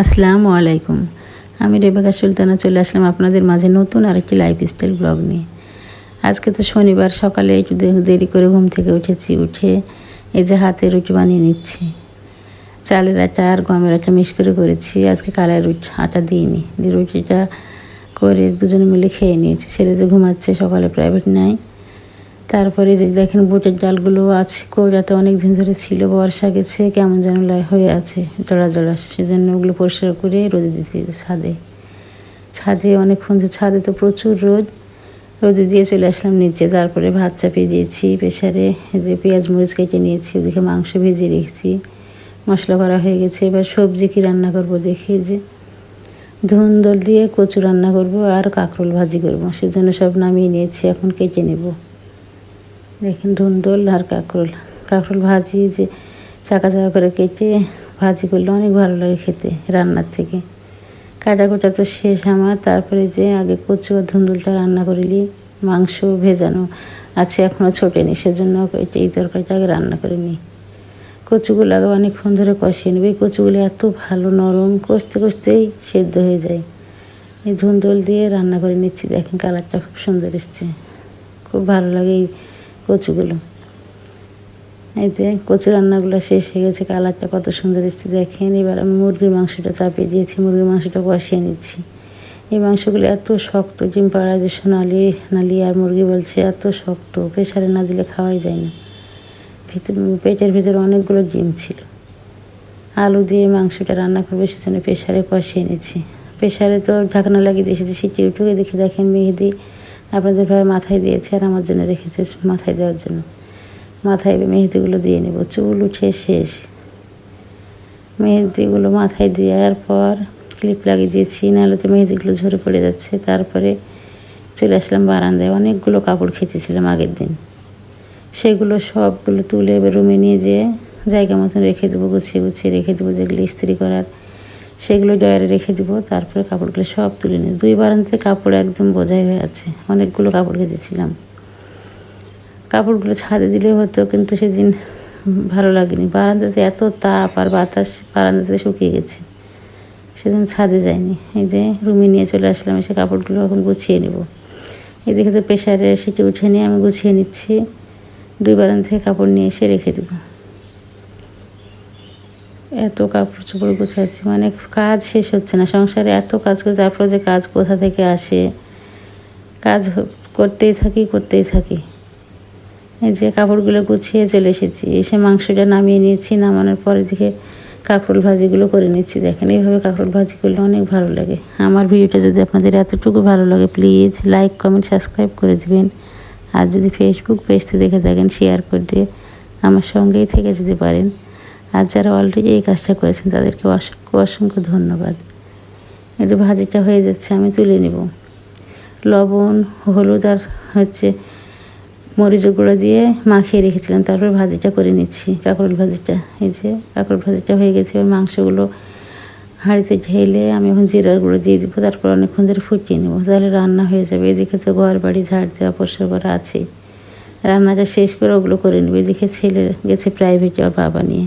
আসসালামু আলাইকুম। আমি রেবেকা সুলতানা, চলে আসলাম আপনাদের মাঝে নতুন আরেকটি লাইফ স্টাইল ব্লগ নিয়ে। আজকে তো শনিবার, সকালে একটু দেরি করে ঘুম থেকে উঠেছি, উঠে এই যে হাতে রুটি বানিয়ে নিচ্ছি। চালের আটা আর গমের আটা মিক্স করে করেছি। আজকে কালাই রুটি, আটা দিইনি। দিয়ে রুটিটা করে দুজনে মিলে খেয়ে নিয়েছি। ছেলে তো ঘুমাচ্ছে, সকালে প্রাইভেট নাই। তারপরে যে দেখেন বুটের ডালগুলো আছে কৌড়াতে অনেক দিন ধরে ছিল, বর্ষা গেছে, কেমন যেন হয়ে আছে, জড়া জড়া। সেজন্য ওগুলো পরিষ্কার করে রোদে দিতে ছাদে। ছাদে অনেকক্ষণ ছাদে তো প্রচুর রোদ। রোদে দিয়ে চলে আসলাম নিচে, তারপরে ভাত চাপিয়ে দিয়েছি প্রেশারে যে পেঁয়াজ মরিচ কেটে নিয়েছি, ওদিকে মাংস ভেজে রেখেছি, মশলা করা হয়ে গেছে। এবার সবজি কি রান্না করব দেখি যে ধুন ধুন্দল দিয়ে কচু রান্না করব আর কাঁকরোল ভাজি করব। সেজন্য সব নামিয়ে নিয়েছি, এখন কেটে নেব। দেখেন ধুন্দল আর কাঁকরোল। কাঁকরোল ভাজি যে চাকা চাকা করে কেটে ভাজি করলে অনেক ভালো লাগে খেতে রান্নার থেকে। কাটা কুটা তো শেষ আমার। তারপরে যে আগে কচু আর ধুন্দুলটা রান্না করিলি মাংস ভেজানো আছে এখনও ছোটেনি, সেজন্য এই তরকারিটা আগে রান্না করে নিই। কচুগুলো আগে অনেকক্ষণ ধরে কষিয়ে নেবে। কচুগুলো এত ভালো নরম, কষতে কষতেই সেদ্ধ হয়ে যায়। এই ধুন্দুল দিয়ে রান্না করে নিচ্ছি। দেখেন কালারটা খুব সুন্দর এসছে। খুব ভালো লাগে এই কচুগুলো। এই যে কচু রান্নাগুলো শেষ হয়ে গেছে, কালারটা কত সুন্দর এসছে, দেখেন। এবার আমি মুরগির মাংসটা চাপিয়ে দিয়েছি, মুরগির মাংসটা কষিয়ে নিচ্ছি। এই মাংসগুলো এত শক্ত, ডিম পাড়া যে সোনালি নালি আর মুরগি বলছে, এত শক্ত প্রেশারে না দিলে খাওয়াই যায় না। ভিতর, পেটের ভিতরে অনেকগুলো ডিম ছিল। আলু দিয়ে মাংসটা রান্না করবে, সেজন্য প্রেশারে কষিয়ে নিচ্ছি। প্রেশারে তো ঢাকনা লাগিয়ে দিয়েছি সিটি উঠুকে দেখে, দেখেন মেহেদি আপনাদের ভাবে মাথায় দিয়েছে আর আমার জন্য রেখেছে, মাথায় দেওয়ার জন্য। মাথায় মেহেদিগুলো দিয়ে নেব, চুল উঠে শেষ। মেহেদিগুলো মাথায় দেওয়ার পর ক্লিপ লাগিয়ে দিয়েছি নাহলে তো মেহেদিগুলো ঝরে পড়ে যাচ্ছে। তারপরে চলে আসলাম বারান্দায়, অনেকগুলো কাপড় খেঁচেছিলাম আগের দিন। সেগুলো সবগুলো তুলে রুমে নিয়ে যেয়ে জায়গা মতন রেখে দেবো, গুছিয়ে গুছিয়ে রেখে দেবো, যেগুলো ইস্ত্রি করার সেগুলো ডয়ারে রেখে দেবো, তারপরে কাপড়গুলো সব তুলে নিই দুই বারান্দাতে কাপড় একদম বোঝাই হয়ে আছে, অনেকগুলো কাপড় কেচেছিলাম। কাপড়গুলো ছাদে দিলে হতো, কিন্তু সেদিন ভালো লাগেনি। বারান্দাতে এত তাপ আর বাতাস বারান্দাতে শুকিয়ে গেছে, সেদিন ছাদে যায়নি এই যে রুমে নিয়ে চলে আসলাম, এসে কাপড়গুলো এখন গুছিয়ে নেব। এদিকে তো প্রেশারে সেটি উঠে নিয়ে আমি গুছিয়ে নিচ্ছি, দুই বারান্দা থেকে কাপড় নিয়ে এসে রেখে দেবো। এত কাপড় চোপড় গুছাচ্ছি মানে কাজ শেষ হচ্ছে না। সংসারে এত কাজ করে তারপরে যে কাজ কোথা থেকে আসে? কাজ করতেই থাকি করতেই থাকি। এই যে কাপড়গুলো গুছিয়ে চলে এসেছি, এসে মাংসটা নামিয়ে নিয়েছি, নামানোর পরে দিকে কাঁকরোল ভাজিগুলো করে নিচ্ছি। দেখেন, এইভাবে কাঁকরোল ভাজি করলে অনেক ভালো লাগে। আমার ভিডিওটা যদি আপনাদের এতটুকু ভালো লাগে প্লিজ লাইক কমেন্ট সাবস্ক্রাইব করে দিবেন। আর যদি ফেসবুক পেজতে দেখে থাকেন শেয়ার করে দিয়ে আমার সঙ্গেই থেকে যেতে পারেন। আর যারা অলরেডি এই কাজটা করেছেন তাদেরকে অসংখ্য অসংখ্য ধন্যবাদ। একটু ভাজিটা হয়ে যাচ্ছে, আমি তুলে নেব। লবণ, হলুদ আর হচ্ছে মরিচ গুঁড়ো দিয়ে মাখিয়ে রেখেছিলাম, তারপর ভাজিটা করে নিচ্ছি। কাঁকরোল ভাজিটা, এই যে কাঁকরোল ভাজিটা হয়ে গেছে, এবার মাংসগুলো হাঁড়িতে ঢেলে আমি এখন জিরার গুঁড়ো দিয়ে দেবো, তারপর অনেকক্ষণ ধরে ফুটিয়ে নেব, তাহলে রান্না হয়ে যাবে। এদিকে তো ঘর বাড়ি, ঝাড় দেওয়া, পরিষ্কার করা আছেই। রান্নাটা শেষ করে ওগুলো করে নেব। এদিকে ছেলে গেছে প্রাইভেটে ওর বাবা নিয়ে।